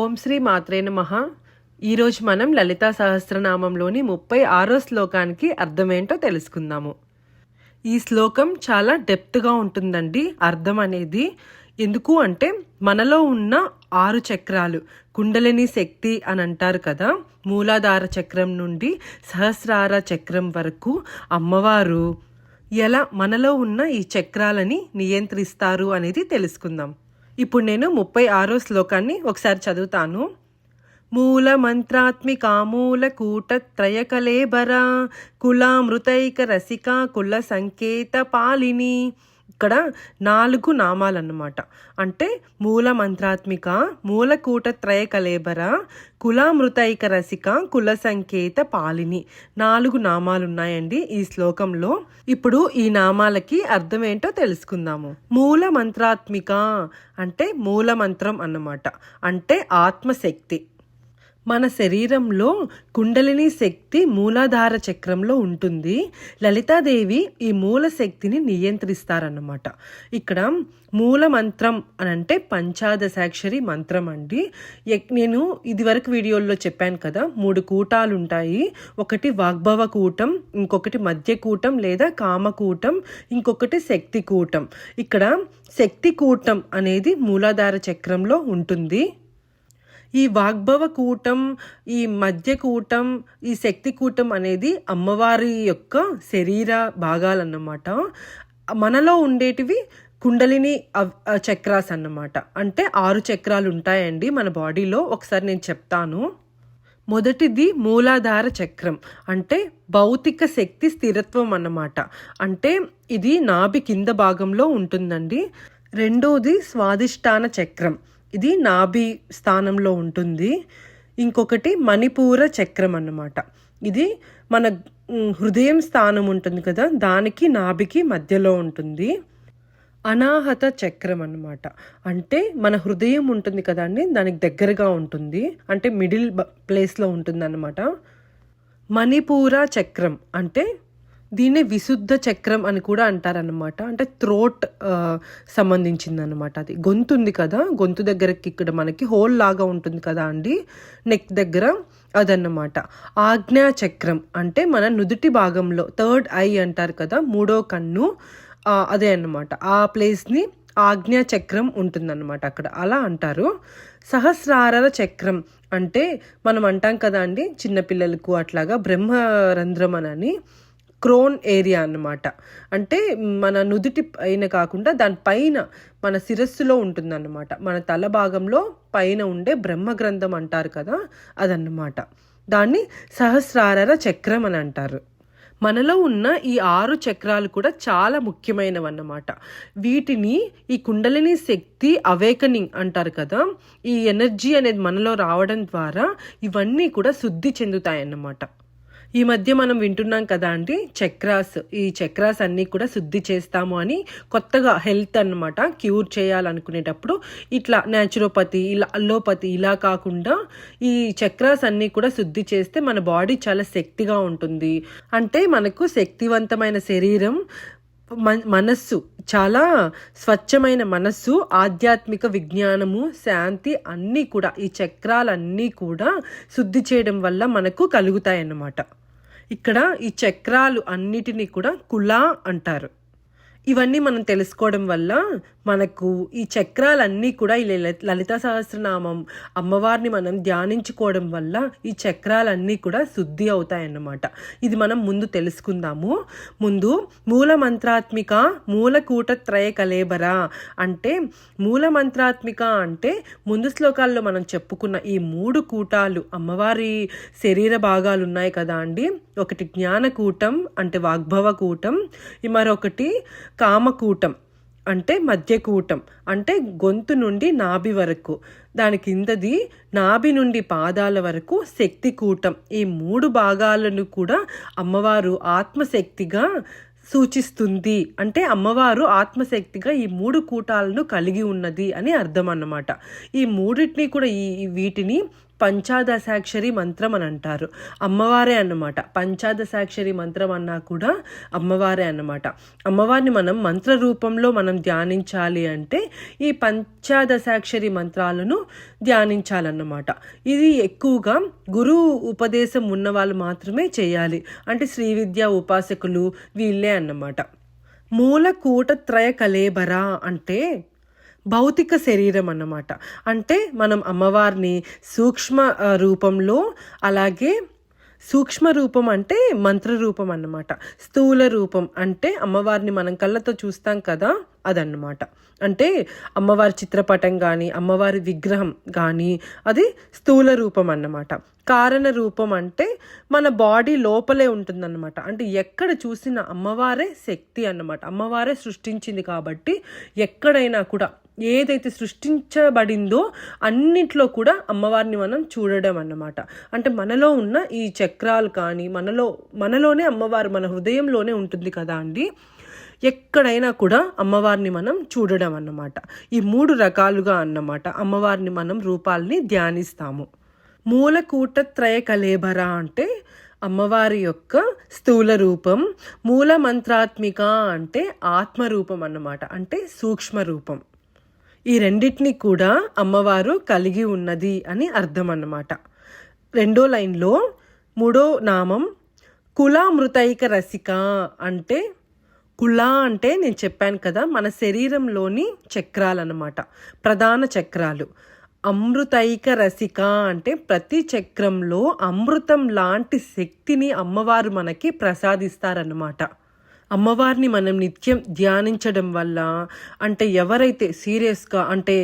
ఓం శ్రీ మాత్రే నమ. ఈరోజు మనం లలితా సహస్రనామంలోని ముప్పై ఆరో శ్లోకానికి అర్థమేంటో తెలుసుకుందాము. ఈ శ్లోకం చాలా డెప్త్గా ఉంటుందండి అర్థం అనేది. ఎందుకు అంటే మనలో ఉన్న ఆరు చక్రాలు కుండలిని శక్తి అని అంటారు కదా మూలాధార చక్రం నుండి సహస్రార చక్రం వరకు అమ్మవారు ఎలా మనలో ఉన్న ఈ చక్రాలని నియంత్రిస్తారు అనేది తెలుసుకుందాం. ఇప్పుడు నేను ముప్పై ఆరో శ్లోకాన్ని ఒకసారి చదువుతాను. మూల మంత్రాత్మికా మూల కూట త్రయకలేబర కులామృతైక రసిక కుల సంకేత పాలిని ఇక్కడ నాలుగు నామాలన్నమాట. అంటే మూల మంత్రాత్మిక మూలకూట త్రయ కలేబర కులామృతైక రసిక కుల సంకేత పాలిని నాలుగు నామాలు ఉన్నాయండి ఈ శ్లోకంలో. ఇప్పుడు ఈ నామాలకి అర్థం ఏంటో తెలుసుకుందాము. మూల మంత్రాత్మిక అంటే మూల మంత్రం అన్నమాట. అంటే ఆత్మశక్తి. మన శరీరంలో కుండలిని శక్తి మూలాధార చక్రంలో ఉంటుంది. లలితాదేవి ఈ మూల శక్తిని నియంత్రిస్తారన్నమాట. ఇక్కడ మూల మంత్రం అని అంటే పంచాదశాక్షరి మంత్రం అండి. ఎక్- నేను ఇదివరకు వీడియోల్లో చెప్పాను కదా మూడు కూటాలు ఉంటాయి ఒకటి వాగ్భవ కూటం ఇంకొకటి మధ్య కూటం లేదా కామకూటం ఇంకొకటి శక్తి కూటం. ఇక్కడ శక్తి కూటం అనేది మూలాధార చక్రంలో ఉంటుంది. ఈ వాగ్భవ కూటం ఈ మధ్య కూటం ఈ శక్తి కూటం అనేది అమ్మవారి యొక్క శరీర భాగాలన్నమాట. మనలో ఉండేటివి కుండలిని అవ్- చక్రాస్ అన్నమాట. అంటే ఆరు చక్రాలు ఉంటాయండి మన బాడీలో. ఒకసారి నేను చెప్తాను. మొదటిది మూలాధార చక్రం. అంటే భౌతిక శక్తి స్థిరత్వం అన్నమాట. అంటే ఇది నాభి కింద భాగంలో ఉంటుందండి. రెండోది స్వాదిష్టాన చక్రం. ఇది నాభి స్థానంలో ఉంటుంది. ఇంకొకటి మణిపూర చక్రం అన్నమాట. ఇది మన హృదయం స్థానం ఉంటుంది కదా దానికి నాభికి మధ్యలో ఉంటుంది. అనాహత చక్రం అన్నమాట. అంటే మన హృదయం ఉంటుంది కదండి దానికి దగ్గరగా ఉంటుంది. అంటే మిడిల్ ప్లేస్లో ఉంటుంది అన్నమాట మణిపూర చక్రం అంటే దీన్నే విశుద్ధ చక్రం అని కూడా అంటారనమాట అంటే థ్రోట్ సంబంధించింది అనమాట అది. గొంతు ఉంది కదా గొంతు దగ్గరకి ఇక్కడ మనకి హోల్ లాగా ఉంటుంది కదా అండి నెక్ దగ్గర అదన్నమాట. ఆజ్ఞా చక్రం అంటే మన నుదుటి భాగంలో థర్డ్ ఐ అంటారు కదా మూడో కన్ను అదే అన్నమాట. ఆ ప్లేస్ని ఆజ్ఞా చక్రం ఉంటుందన్నమాట అక్కడ. అలా అంటారు. సహస్రార చక్రం అంటే మనం అంటాం కదా అండి చిన్నపిల్లలకు అట్లాగా బ్రహ్మరంధ్రం అని. క్రోన్ ఏరియా అన్నమాట. అంటే మన నుదుటి పైన కాకుండా దానిపైన మన శిరస్సులో ఉంటుందన్నమాట. మన తల భాగంలో పైన ఉండే బ్రహ్మగ్రంథం అంటారు కదా అదన్నమాట. దాన్ని సహస్రార చక్రం అని అంటారు. మనలో ఉన్న ఈ ఆరు చక్రాలు కూడా చాలా ముఖ్యమైనవి అన్నమాట వీటిని ఈ కుండలిని శక్తి అవేకనింగ్ అంటారు కదా ఈ ఎనర్జీ అనేది మనలో రావడం ద్వారా ఇవన్నీ కూడా శుద్ధి చెందుతాయి అన్నమాట ఈ మధ్య మనం వింటున్నాం కదా అండి చక్రాస్. ఈ చక్రాస్ అన్నీ కూడా శుద్ధి చేస్తాము అని కొత్తగా హెల్త్ అన్నమాట క్యూర్ చేయాలనుకునేటప్పుడు ఇట్లా న్యాచురోపతి ఇలా అల్లోపతి ఇలా కాకుండా ఈ చక్రాస్ అన్నీ కూడా శుద్ధి చేస్తే మన బాడీ చాలా శక్తిగా ఉంటుంది. అంటే మనకు శక్తివంతమైన శరీరం మనస్సు చాలా స్వచ్ఛమైన మనస్సు ఆధ్యాత్మిక విజ్ఞానము శాంతి అన్నీ కూడా ఈ చక్రాలన్నీ కూడా శుద్ధి చేయడం వల్ల మనకు కలుగుతాయి అన్నమాట ఇక్కడ ఈ చక్రాలు అన్నిటినీ కూడా కులా అంటారు. ఇవన్నీ మనం తెలుసుకోవడం వల్ల మనకు ఈ చక్రాలన్నీ కూడా ఈ లలిత సహస్రనామం అమ్మవారిని మనం ధ్యానించుకోవడం వల్ల ఈ చక్రాలన్నీ కూడా శుద్ధి అవుతాయన్నమాట. ఇది మనం ముందు తెలుసుకుందాము. ముందు మూల మంత్రాత్మిక మూలకూట త్రయ కలేబర అంటే మూల మంత్రాత్మిక అంటే ముందు శ్లోకాల్లో మనం చెప్పుకున్న ఈ మూడు కూటాలు అమ్మవారి శరీర భాగాలు ఉన్నాయి కదా అండి. ఒకటి జ్ఞానకూటం అంటే వాగ్భవ కూటం ఈ మరొకటి కామకూటం అంటే మధ్యకూటం అంటే గొంతు నుండి నాభి వరకు. దాని కిందది నాభి నుండి పాదాల వరకు శక్తి కూటం. ఈ మూడు భాగాలను కూడా అమ్మవారు ఆత్మశక్తిగా సూచిస్తుంది. అంటే అమ్మవారు ఆత్మశక్తిగా ఈ మూడు కూటాలను కలిగి ఉన్నది అని అర్థం అన్నమాట. ఈ మూడింటిని కూడా ఈ ఈ వీటిని పంచాదశాక్షరి మంత్రం అని అంటారు. అమ్మవారే అన్నమాట. పంచాదశాక్షరి మంత్రం అన్నా కూడా అమ్మవారే అన్నమాట. అమ్మవారిని మనం మంత్ర రూపంలో మనం ధ్యానించాలి అంటే ఈ పంచాదశాక్షరి మంత్రాలను ధ్యానించాలన్నమాట. ఇది ఎక్కువగా గురువు ఉపదేశం ఉన్న వాళ్ళు మాత్రమే చేయాలి. అంటే శ్రీ విద్యా ఉపాసకులు వీళ్ళే అన్నమాట. మూల కూటత్రయ కలేబరా అంటే భౌతిక శరీరం అన్నమాట. అంటే మనం అమ్మవారిని సూక్ష్మ రూపంలో అలాగే సూక్ష్మ రూపం అంటే మంత్ర రూపం అన్నమాట. స్థూల రూపం అంటే అమ్మవారిని మనం కళ్ళతో చూస్తాం కదా అదన్నమాట. అంటే అమ్మవారి చిత్రపటం కానీ అమ్మవారి విగ్రహం కానీ అది స్థూల రూపం అన్నమాట. కారణ రూపం అంటే మన బాడీ లోపలే ఉంటుందన్నమాట. అంటే ఎక్కడ చూసిన అమ్మవారే శక్తి అన్నమాట. అమ్మవారే సృష్టించింది కాబట్టి ఎక్కడైనా కూడా ఏదైతే సృష్టించబడిందో అన్నిట్లో కూడా అమ్మవారిని మనం చూడడం అన్నమాట. అంటే మనలో ఉన్న ఈ చక్రాలు కానీ మనలో మనలోనే అమ్మవారు మన హృదయంలోనే ఉంటుంది కదా అండి? ఎక్కడైనా కూడా అమ్మవారిని మనం చూడడం అన్నమాట. ఈ మూడు రకాలుగా అన్నమాట అమ్మవారిని మనం రూపాల్ని ధ్యానిస్తాము. మూలకూట త్రయ కలేబర అంటే అమ్మవారి యొక్క స్థూల రూపం మూల మంత్రాత్మిక అంటే ఆత్మరూపం అన్నమాట. అంటే సూక్ష్మ రూపం ఈ రెండింటిని కూడా అమ్మవారు కలిగి ఉన్నది అని అర్థం అన్నమాట రెండో లైన్లో మూడో నామం కులామృతైక రసిక అంటే కుల అంటే నేను చెప్పాను కదా మన శరీరంలోని చక్రాలన్నమాట ప్రధాన చక్రాలు. అమృతైక రసిక అంటే ప్రతి చక్రంలో అమృతం లాంటి శక్తిని అమ్మవారు మనకి ప్రసాదిస్తారన్నమాట. అమ్మవారిని మనం నిత్యం ధ్యానించడం వల్ల అంటే ఎవరైతే సీరియస్గా అంటే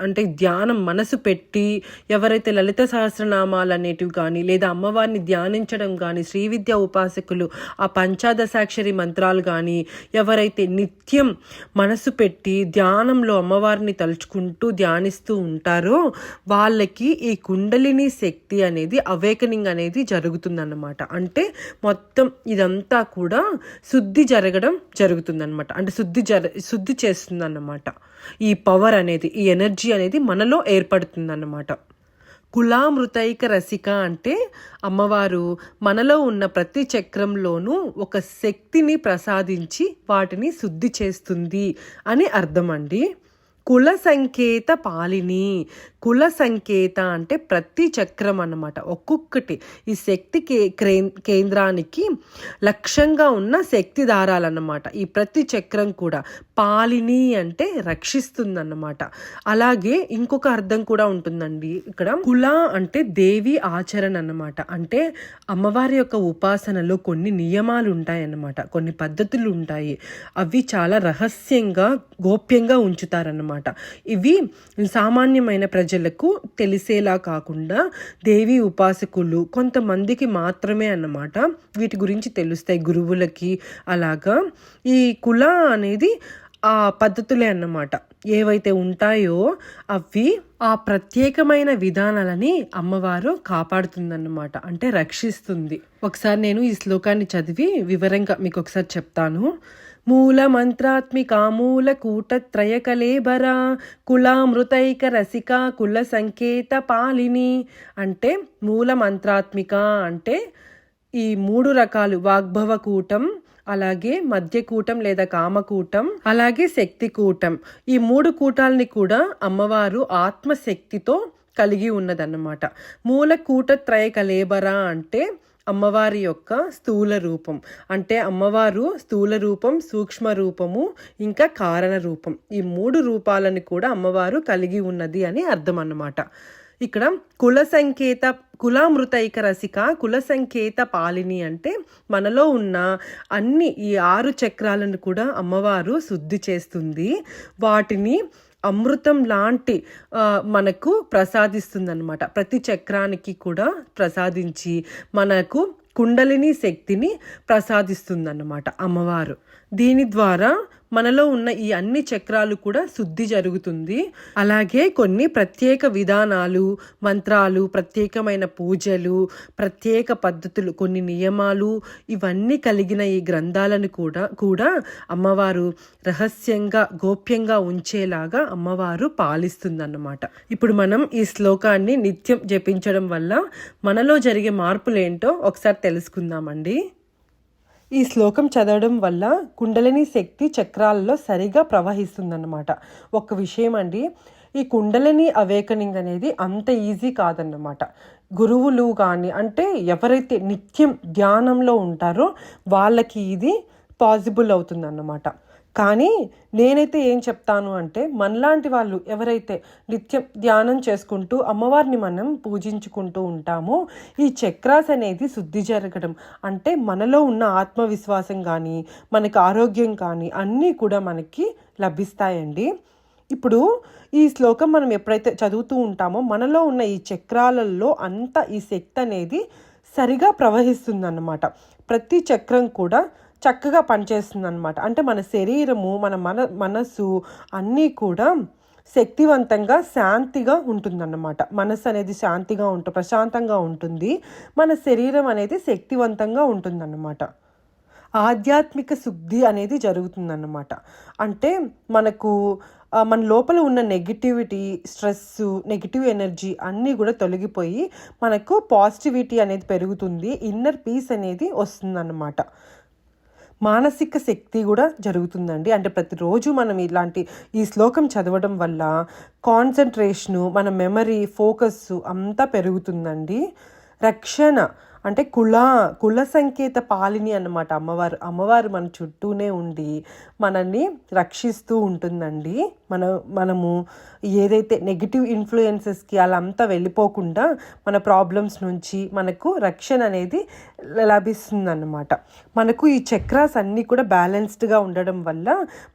అంటే ధ్యానం మనసు పెట్టి ఎవరైతే లలిత సహస్రనామాలు అనేటివి కానీ లేదా అమ్మవారిని ధ్యానించడం కానీ శ్రీ విద్యా ఉపాసకులు ఆ పంచాదశాక్షరి మంత్రాలు కానీ ఎవరైతే నిత్యం మనసు పెట్టి ధ్యానంలో అమ్మవారిని తలుచుకుంటూ ధ్యానిస్తూ ఉంటారో వాళ్ళకి ఈ కుండలిని శక్తి అనేది అవేకనింగ్ అనేది జరుగుతుందన్నమాట. అంటే మొత్తం ఇదంతా కూడా శుద్ధి జరగడం జరుగుతుందన్నమాట. అంటే శుద్ధి జర శుద్ధి చేస్తుందన్నమాట. ఈ పవర్ అనేది ఈ ఎనర్జీ అనేది మనలో ఏర్పడుతుందన్నమాట. కులామృతైక రసిక అంటే అమ్మవారు మనలో ఉన్న ప్రతి చక్రంలోనూ ఒక శక్తిని ప్రసాదించి వాటిని శుద్ధి చేస్తుంది అని అర్థం అండి కుల సంకేత పాలిని. కుల సంకేత అంటే ప్రతి చక్రం అన్నమాట. ఒక్కొక్కటి. ఈ శక్తి కే కేంద్రానికి లక్ష్యంగా ఉన్న శక్తి దారాలన్నమాట. ఈ ప్రతి చక్రం కూడా పాలిని అంటే రక్షిస్తుందన్నమాట. అలాగే ఇంకొక అర్థం కూడా ఉంటుందండి ఇక్కడ. కుల అంటే దేవి ఆచరణ అన్నమాట. అంటే అమ్మవారి యొక్క ఉపాసనలో కొన్ని నియమాలు ఉంటాయన్నమాట. కొన్ని పద్ధతులు ఉంటాయి. అవి చాలా రహస్యంగా గోప్యంగా ఉంచుతారన్నమాట. ఇవి సామాన్యమైన ప్రజలకు తెలిసేలా కాకుండా దేవి ఉపాసకులు కొంతమందికి మాత్రమే అన్నమాట వీటి గురించి తెలుస్తాయి గురువులకి అలాగా. ఈ కుల అనేది ఆ పద్ధతులే అన్నమాట. ఏవైతే ఉంటాయో అవి ఆ ప్రత్యేకమైన విధానాలని అమ్మవారు కాపాడుతుందన్నమాట అంటే రక్షిస్తుంది. ఒకసారి నేను ఈ శ్లోకాన్ని చదివి వివరంగా మీకు ఒకసారి చెప్తాను. మూల మంత్రాత్మిక మూల కులామృతైక రసిక కుల సంకేత పాలిని అంటే మూల మంత్రాత్మిక అంటే ఈ మూడు రకాలు వాగ్భవ కూటం అలాగే మధ్యకూటం లేదా కామకూటం అలాగే శక్తి కూటం ఈ మూడు కూటాలని కూడా అమ్మవారు ఆత్మశక్తితో కలిగి ఉన్నదన్నమాట. మూల కూటత్రయ కలేబరా అంటే అమ్మవారి యొక్క స్థూల రూపం. అంటే అమ్మవారు స్థూల రూపం సూక్ష్మ రూపము ఇంకా కారణ రూపం. ఈ మూడు రూపాలను కూడా అమ్మవారు కలిగి ఉన్నది అని అర్థం అన్నమాట. ఇక్కడ కుల సంకేత కులామృతైక రసిక కుల సంకేత పాలిని అంటే మనలో ఉన్న అన్ని ఈ ఆరు చక్రాలను కూడా అమ్మవారు శుద్ధి చేస్తుంది. వాటిని అమృతం లాంటి మనకు ప్రసాదిస్తుందన్నమాట. ప్రతి చక్రానికి కూడా ప్రసాదించి మనకు కుండలిని శక్తిని ప్రసాదిస్తుందన్నమాట అమ్మవారు. దీని ద్వారా మనలో ఉన్న ఈ అన్ని చక్రాలు కూడా శుద్ధి జరుగుతుంది. అలాగే కొన్ని ప్రత్యేక విధానాలు మంత్రాలు ప్రత్యేకమైన పూజలు ప్రత్యేక పద్ధతులు కొన్ని నియమాలు ఇవన్నీ కలిగిన ఈ గ్రంథాలను కూడా కూడా అమ్మవారు రహస్యంగా గోప్యంగా ఉంచేలాగా అమ్మవారు పాలిస్తుందన్నమాట. ఇప్పుడు మనం ఈ శ్లోకాన్ని నిత్యం జపించడం వల్ల మనలో జరిగే మార్పులేంటో ఒకసారి తెలుసుకుందామండి. ఈ శ్లోకం చదవడం వల్ల కుండలిని శక్తి చక్రాలలో సరిగా ప్రవహిస్తుందన్నమాట. ఒక విషయం అండి ఈ కుండలిని అవేకనింగ్ అనేది అంత ఈజీ కాదన్నమాట. గురువులు కానీ అంటే ఎవరైతే నిత్యం ధ్యానంలో ఉంటారో వాళ్ళకి ఇది పాసిబుల్ అవుతుందన్నమాట. కానీ నేనైతే ఏం చెప్తాను అంటే మనలాంటి వాళ్ళు ఎవరైతే నిత్యం ధ్యానం చేసుకుంటూ అమ్మవారిని మనం పూజించుకుంటూ ఉంటామో ఈ చక్రాస్ అనేది శుద్ధి జరగడం. అంటే మనలో ఉన్న ఆత్మవిశ్వాసం కానీ మనకి ఆరోగ్యం కానీ అన్నీ కూడా మనకి లభిస్తాయండి. ఇప్పుడు ఈ శ్లోకం మనం ఎప్పుడైతే చదువుతూ ఉంటామో మనలో ఉన్న ఈ చక్రాలలో అంత ఈ శక్తి అనేది సరిగా ప్రవహిస్తుందన్నమాట. ప్రతి చక్రం కూడా చక్కగా పనిచేస్తుంది అనమాట అంటే మన శరీరము మన మన మనస్సు అన్నీ కూడా శక్తివంతంగా శాంతిగా ఉంటుందన్నమాట. మనసు అనేది శాంతిగా ఉంటుంది ప్రశాంతంగా ఉంటుంది. మన శరీరం అనేది శక్తివంతంగా ఉంటుందన్నమాట. ఆధ్యాత్మిక శుద్ధి అనేది జరుగుతుందన్నమాట. అంటే మనకు మన లోపల ఉన్న నెగిటివిటీ స్ట్రెస్ నెగిటివ్ ఎనర్జీ అన్నీ కూడా తొలగిపోయి మనకు పాజిటివిటీ అనేది పెరుగుతుంది. ఇన్నర్ పీస్ అనేది వస్తుందన్నమాట. మానసిక శక్తి కూడా జరుగుతుందండి. అంటే ప్రతిరోజు మనం ఇలాంటి ఈ శ్లోకం చదవడం వల్ల కాన్సన్ట్రేషను మన మెమరీ ఫోకస్ అంతా పెరుగుతుందండి. రక్షణ అంటే కుల కుల సంకేత పాలిని అన్నమాట. అమ్మవారు అమ్మవారు మన చుట్టూనే ఉండి మనల్ని రక్షిస్తూ ఉంటుందండి. మన మనము ఏదైతే నెగిటివ్ ఇన్ఫ్లుయెన్సెస్కి అలా అంతా వెళ్ళిపోకుండా మన ప్రాబ్లమ్స్ నుంచి మనకు రక్షణ అనేది లభిస్తుంది అన్నమాట మనకు ఈ చక్రాస్ అన్నీ కూడా బ్యాలెన్స్డ్గా ఉండడం వల్ల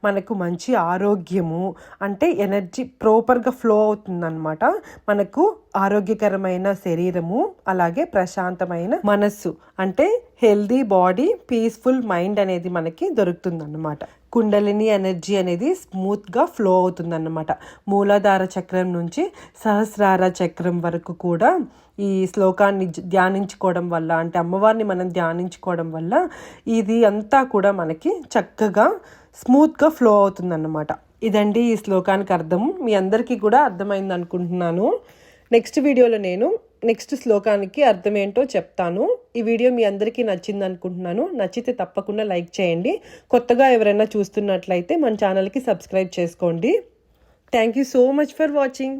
మనకు మంచి ఆరోగ్యము అంటే ఎనర్జీ ప్రాపర్గా ఫ్లో అవుతుందన్నమాట. మనకు ఆరోగ్యకరమైన శరీరము అలాగే ప్రశాంతమైన మనస్సు. అంటే హెల్దీ బాడీ పీస్ఫుల్ మైండ్ అనేది మనకి దొరుకుతుందన్నమాట. కుండలిని ఎనర్జీ అనేది స్మూత్గా ఫ్లో అవుతుందన్నమాట. మూలాధార చక్రం నుంచి సహస్రార చక్రం వరకు కూడా ఈ శ్లోకాన్ని ధ్యానించుకోవడం వల్ల అంటే అమ్మవారిని మనం ధ్యానించుకోవడం వల్ల ఇది అంతా కూడా మనకి చక్కగా స్మూత్గా ఫ్లో అవుతుందన్నమాట. ఇదండి ఈ శ్లోకానికి అర్థం. మీ అందరికీ కూడా అర్థమైంది అనుకుంటున్నాను నెక్స్ట్ వీడియోలో నేను నెక్స్ట్ శ్లోకానికి అర్థం ఏంటో చెప్తాను. ఈ వీడియో మీ అందరికీ నచ్చింది అనుకుంటున్నాను నచ్చితే తప్పకుండా లైక్ చేయండి. కొత్తగా ఎవరైనా చూస్తున్నట్లయితే మన ఛానల్కి సబ్స్క్రైబ్ చేసుకోండి. Thank you so much for watching